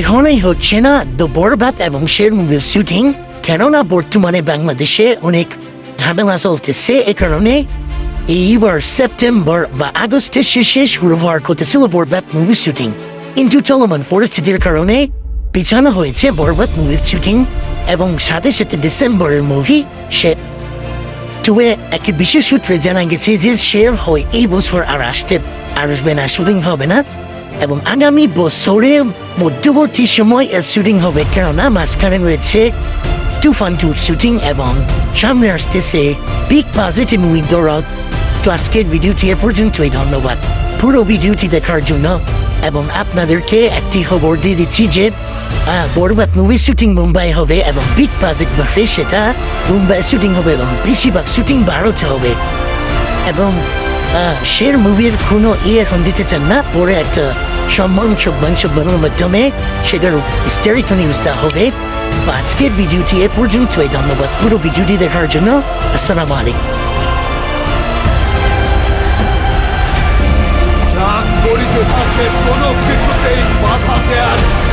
এখনই হচ্ছে না দ্য বরবাদ এবং শের মুভির শুটিং কেননা বর্তমানে বাংলাদেশে অনেক ঝামেলা চলতেছে। এ কারণে এইবার সেপ্টেম্বর বা আগস্টের শেষে শুরু হওয়ার কথা ছিল বরবাদ মুভির শুটিং কিন্তু চলমান পরিস্থিতির কারণে পিছানো হয়েছে বরবাদ মুভির শুটিং এবং সাথে সাথে ডিসেম্বরের মুভি সে টুয়ে একটি বিশেষ সূত্রে জানা গেছে যে শের হয় এই বছর আর আসতে, আসবে না, শুটিং হবে না। এবং আগামী বছরে মধ্যবর্তী সময় এর শুটিং হবে। কেননা মাঝখানে রয়েছে তুফান টুর শুটিং এবং সামনে আসতেছে বিগ পজিটিভ উইন্ডোরত তো আজকের ভিডিওটি এ পর্যন্তই, ধন্যবাদ। পুরো ভিডিওটি দেখার জন্য এবং আপনাদেরকে একটি খবর দিয়ে দিচ্ছি যে বরবাদ মুভি শুটিং মুম্বাই হবে এবং বিগ বাজেট বাফে সেটা মুম্বাই শুটিং হবে এবং বেশিরভাগ শুটিং ভারতে হবে। এবং শের মুভির কোনো ইয়ে এখন দিতে চান না, পরে একটা সম্মান সম্মান সম্মানের মাধ্যমে সেটার স্টেরিকন ইউজটা হবে আজকের ভিডিওটি এ পর্যন্তই ধন্যবাদ পুরো ভিডিওটি দেখার জন্য আসসালামু আলাইকুম কোনো কিছুতেই বাধা দেয়ার